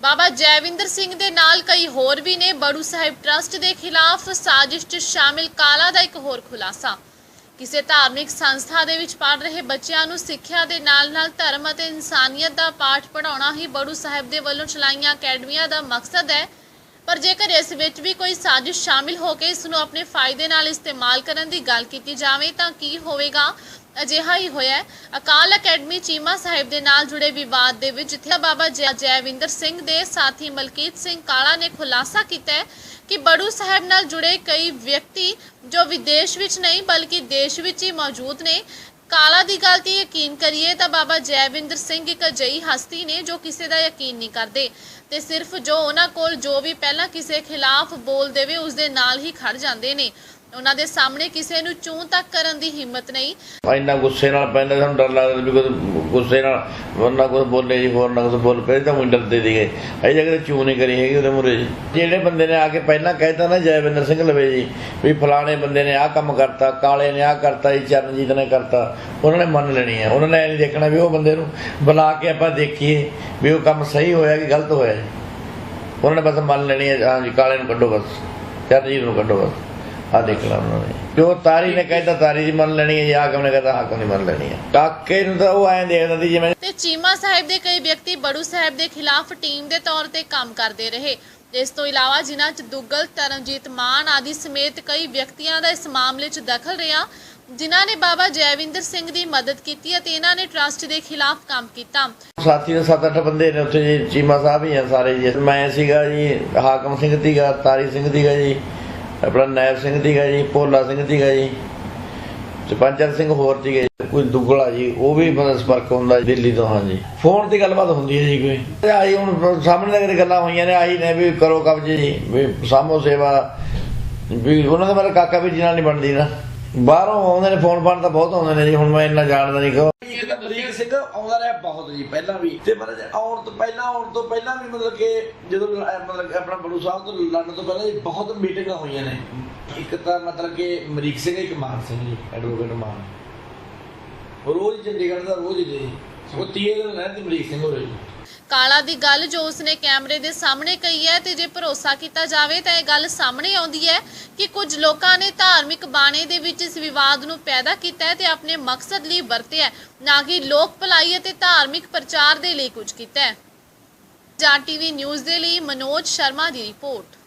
ਬਾਬਾ ਜੈਵਿੰਦਰ ਸਿੰਘ ਦੇ ਨਾਲ ਕਈ ਹੋਰ ਵੀ ਨੇ। ਬੜੂ ਸਾਹਿਬ ਟਰਸਟ ਦੇ ਖਿਲਾਫ ਸਾਜ਼ਿਸ਼ 'ਚ ਸ਼ਾਮਿਲ ਕਾਲਾ ਦਾ ਇੱਕ ਹੋਰ ਖੁਲਾਸਾ। ਕਿਸੇ ਧਾਰਮਿਕ ਸੰਸਥਾ ਦੇ ਵਿੱਚ ਪੜ੍ਹ ਰਹੇ ਬੱਚਿਆਂ ਨੂੰ ਸਿੱਖਿਆ ਦੇ ਨਾਲ-ਨਾਲ ਧਰਮ ਅਤੇ ਇਨਸਾਨੀਅਤ ਦਾ ਪਾਠ ਪੜ੍ਹਾਉਣਾ ਹੀ ਬੜੂ ਸਾਹਿਬ ਦੇ ਵੱਲੋਂ ਚਲਾਈਆਂ ਅਕੈਡਮੀਆਂ ਦਾ ਮਕਸਦ ਹੈ। ਪਰ ਜੇਕਰ ਇਸ ਵਿੱਚ ਵੀ ਕੋਈ ਸਾਜ਼ਿਸ਼ ਸ਼ਾਮਿਲ ਹੋ ਕੇ ਇਸ ਨੂੰ ਆਪਣੇ ਫਾਇਦੇ ਨਾਲ ਇਸਤੇਮਾਲ ਕਰਨ ਦੀ ਗੱਲ ਕੀਤੀ ਜਾਵੇ ਤਾਂ ਕੀ ਹੋਵੇਗਾ? ਅਜਿਹਾ ਹੀ ਹੋਇਆ ਅਕਾਲ ਅਕੈਡਮੀ ਚੀਮਾ ਸਾਹਿਬ ਦੇ ਨਾਲ ਜੁੜੇ ਵਿਵਾਦ ਦੇ ਵਿੱਚ ਜਿੱਥੇ ਬਾਬਾ ਜੈਵਿੰਦਰ ਸਿੰਘ ਦੇ ਸਾਥੀ ਮਲਕੀਤ ਸਿੰਘ ਕਾਲਾ ਨੇ ਖੁਲਾਸਾ ਕੀਤਾ ਕਿ ਬੜੂ ਸਾਹਿਬ ਨਾਲ ਜੁੜੇ ਕਈ ਵਿਅਕਤੀ ਜੋ ਵਿਦੇਸ਼ ਵਿੱਚ ਨਹੀਂ, ਬਲਕਿ ਦੇਸ਼ ਵਿੱਚ ਹੀ ਮੌਜੂਦ ਨੇ। ਕਾਲਾ ਦੀ ਗੱਲ ਤੇ ਯਕੀਨ ਕਰੀਏ ਤਾਂ ਬਾਬਾ ਜੈਵਿੰਦਰ ਸਿੰਘ ਇੱਕ ਅਜਿਹੀ ਹਸਤੀ ਨੇ ਜੋ ਕਿਸੇ ਦਾ ਯਕੀਨ ਨਹੀਂ ਕਰਦੇ। ਤੇ ਸਿਰਫ ਜੋ ਉਹਨਾਂ ਕੋਲ ਜੋ ਵੀ ਪਹਿਲਾਂ ਕਿਸੇ ਖਿਲਾਫ ਬੋਲ ਦੇਵੇ, ਉਸ ਦੇ ਨਾਲ ਹੀ ਖੜ ਜਾਂਦੇ ਨੇ। ਉਹਨਾਂ ਦੇ ਸਾਹਮਣੇ ਕਿਸੇ ਨੂੰ ਚੂੰ ਤੱਕ ਕਰਨ ਦੀ ਹਿੰਮਤ ਨਹੀਂ। ਇੰਨਾ ਗੁੱਸੇ ਨਾਲ ਪੈਂਦਾ ਸਾਨੂੰ ਡਰ ਲੱਗਦਾ ਵੀ ਕੋਈ ਗੁੱਸੇ ਨਾਲ ਬੰਦਾ ਕੁਝ ਬੋਲੇ ਜੀ, ਹੋਰ ਨਾ ਕੁਝ ਬੋਲ ਪਏ ਤਾਂ ਮੈਨੂੰ ਡਰਦੇ ਸੀਗੇ। ਇਹ ਜਗ੍ਹਾ ਤੇ ਚੂ ਨਹੀਂ ਕਰੀ ਹੈਗੀ ਉਹਦੇ ਮੁਰੇ ਜਿਹੜੇ ਬੰਦੇ ਨੇ ਆ ਕੇ ਪਹਿਲਾਂ ਕਹਿਤਾ ਨਾ ਜੈਵਿੰਦਰ ਸਿੰਘ ਲਵੇ ਜੀ, ਵੀ ਫਲਾਣੇ ਬੰਦੇ ਨੇ ਆਹ ਕੰਮ ਕਰਤਾ, ਕਾਲੇ ਨੇ ਆਹ ਕਰਤਾ, ਜੀ, ਚਰਨਜੀਤ ਨੇ ਕਰਤਾ, ਉਹਨਾਂ ਨੇ ਮੰਨ ਲੈਣੀ ਹੈ ਉਹਨਾਂ ਨੇ ਇਹ ਨਹੀਂ ਦੇਖਣਾ ਵੀ ਉਹ ਬੰਦੇ ਨੂੰ ਬੁਲਾ ਕੇ ਆਪਾਂ ਦੇਖੀਏ ਵੀ ਉਹ ਕੰਮ ਸਹੀ ਹੋਇਆ ਕਿ ਗਲਤ ਹੋਇਆ ਉਹਨਾਂ ਨੇ ਬਸ ਮੰਨ ਲੈਣੀ ਹੈ ਹਾਂ ਜੀ, ਕਾਲੇ ਨੂੰ ਕੱਢੋ ਬਸ, ਚਰਨਜੀਤ ਨੂੰ ਕੱਢੋ ਬਸ। ਆ ਦੇਖ ਲਾ ਉਹਨਾਂ ਨੇ। ਜੋ ਤਾਰੀ ਨੇ ਕਹਿਤਾ ਤਾਰੀ ਦੀ ਮੰਨ ਲੈਣੀ ਹੈ ਜਾਂ ਹਾਕਮ ਨੇ ਕਹਿਤਾ ਹਾਕਮ ਨੇ ਮੰਨ ਲੈਣੀ ਹੈ। ਕਾਕੇ ਨੂੰ ਤਾਂ ਉਹ ਐਂ ਦੇਖਦਾ ਸੀ ਜਿਵੇਂ ਤੇ ਚੀਮਾ ਸਾਹਿਬ ਦੇ ਕਈ ਵਿਅਕਤੀ ਬੜੂ ਸਾਹਿਬ ਦੇ ਖਿਲਾਫ ਟੀਮ ਦੇ ਤੌਰ ਤੇ ਕੰਮ ਕਰਦੇ ਰਹੇ। ਇਸ ਤੋਂ ਇਲਾਵਾ ਜਿਨ੍ਹਾਂ 'ਚ ਦੁੱਗਲ ਤਰਨਜੀਤ ਮਾਨ ਆਦਿ ਸਮੇਤ ਕਈ ਵਿਅਕਤੀਆਂ ਦਾ ਇਸ ਮਾਮਲੇ 'ਚ ਦਖਲ ਰਿਹਾ ਜਿਨ੍ਹਾਂ ਨੇ ਬਾਬਾ ਜੈਵਿੰਦਰ ਸਿੰਘ ਦੀ ਮਦਦ ਕੀਤੀ ਅਤੇ ਇਹਨਾਂ ਨੇ ਟਰਸਟ ਦੇ ਖਿਲਾਫ ਕੰਮ ਕੀਤਾ। ਸਾਥੀ ਦੇ ਸੱਤ ਅੱਠ ਬੰਦੇ ਨੇ ਉੱਥੇ ਜੀ ਚੀਮਾ ਸਾਹਿਬ ਹੀ ਆ ਸਾਰੇ ਜੀ। ਮੈਂ ਸੀਗਾ ਜੀ ਹਾਕਮ ਸਿੰਘ ਸੀਗਾ ਤਾਰੀ ਸਿੰਘ ਸੀਗਾ ਜੀ। ਆਪਣਾ ਨੈਬ ਸਿੰਘ ਸੀਗਾ ਜੀ, ਭੋਲਾ ਸਿੰਘ ਸੀਗਾ ਜੀ ਸਰਪੰਚਰ ਸਿੰਘ ਹੋਰ ਸੀਗੇ, ਕੋਈ ਦੁੱਗਲਾ ਜੀ, ਉਹ ਵੀ ਬੰਦਾ ਸੰਪਰਕ ਹੁੰਦਾ ਦਿੱਲੀ ਤੋਂ ਹਾਂ ਜੀ ਫੋਨ ਤੇ ਗੱਲਬਾਤ ਹੁੰਦੀ ਹੈ ਜੀ ਕੋਈ। ਆਈ ਹੁਣ ਸਾਹਮਣੇ ਤੱਕ ਗੱਲਾਂ ਹੋਈਆਂ ਨੇ ਆਈ ਨੇ ਵੀ ਕਰੋ ਕਬਜ਼ੇ ਜੀ, ਵੀ ਸਾਮੋ ਸੇਵਾ। ਵੀ ਉਹਨਾਂ ਦੇ ਬਾਰੇ ਕਾਕਾ ਵੀ ਨਾਲ ਨਹੀਂ ਬਣਦੀ ਨਾ। ਬਾਹਰੋਂ ਆਉਂਦੇ ਨੇ ਫੋਨ ਫਾਨ ਤਾਂ ਬਹੁਤ ਆਉਂਦੇ ਨੇ ਜੀ, ਹੁਣ ਮੈਂ ਇੰਨਾ ਜਾਣਦਾ ਨਹੀਂ ਕਹੋ ਇੱਕ ਸਿੰਘ ਆਉਂਦਾ ਰਿਹਾ ਬਹੁਤ ਜੀ, ਪਹਿਲਾਂ ਵੀ। ਤੇ ਮਤਲਬ ਆਉਣ ਤੋਂ ਪਹਿਲਾਂ, ਆਉਣ ਤੋਂ ਪਹਿਲਾਂ ਵੀ ਮਤਲਬ ਕਿ ਜਦੋਂ ਲ- ਮਤਲਬ ਕਿ ਆਪਣਾ ਬੜੂ ਸਾਹਿਬ ਤੋਂ ਲੜਨ ਤੋਂ ਪਹਿਲਾਂ ਜੀ ਬਹੁਤ ਮੀਟਿੰਗਾਂ ਹੋਈਆਂ ਨੇ। ਇੱਕ ਤਾਂ ਮਤਲਬ ਕਿ ਮਰੀਕ ਸਿੰਘ ਇੱਕ ਮਾਨ ਸਿੰਘ ਜੀ ਐਡਵੋਕੇਟ ਮਾਨ। ਰੋਜ਼ ਚੰਡੀਗੜ੍ਹ ਦਾ ਰੋਜ਼ ਜੀ। ਉਹ ਤੀਏ ਦਿਨ ਰਹਿੰਦੇ ਮਰੀਕ ਸਿੰਘ ਹੋਰੇ। ਜੀ ਕਾਲਾ ਦੀ ਗੱਲ ਜੋ ਉਸਨੇ ਕੈਮਰੇ ਦੇ ਸਾਹਮਣੇ ਕਹੀ ਹੈ ਤੇ ਜੇ ਭਰੋਸਾ ਕੀਤਾ ਜਾਵੇ ਤਾਂ ਇਹ ਗੱਲ ਸਾਹਮਣੇ ਆਉਂਦੀ ਹੈ ਕਿ ਕੁਝ ਲੋਕਾਂ ਨੇ ਧਾਰਮਿਕ ਬਾਣੇ ਦੇ ਵਿੱਚ ਇਸ ਵਿਵਾਦ ਨੂੰ ਪੈਦਾ ਕੀਤਾ ਹੈ ਤੇ ਆਪਣੇ ਮਕਸਦ ਲਈ ਵਰਤਿਆ ਨਾ ਕਿ ਲੋਕ ਭਲਾਈ ਅਤੇ ਧਾਰਮਿਕ ਪ੍ਰਚਾਰ ਦੇ ਲਈ ਕੁਝ ਕੀਤਾ ਹੈ। ਜਾਂ ਟੀਵੀ ਨਿਊਜ਼ ਦੇ ਲਈ ਮਨੋਜ ਸ਼ਰਮਾ ਦੀ ਰਿਪੋਰਟ।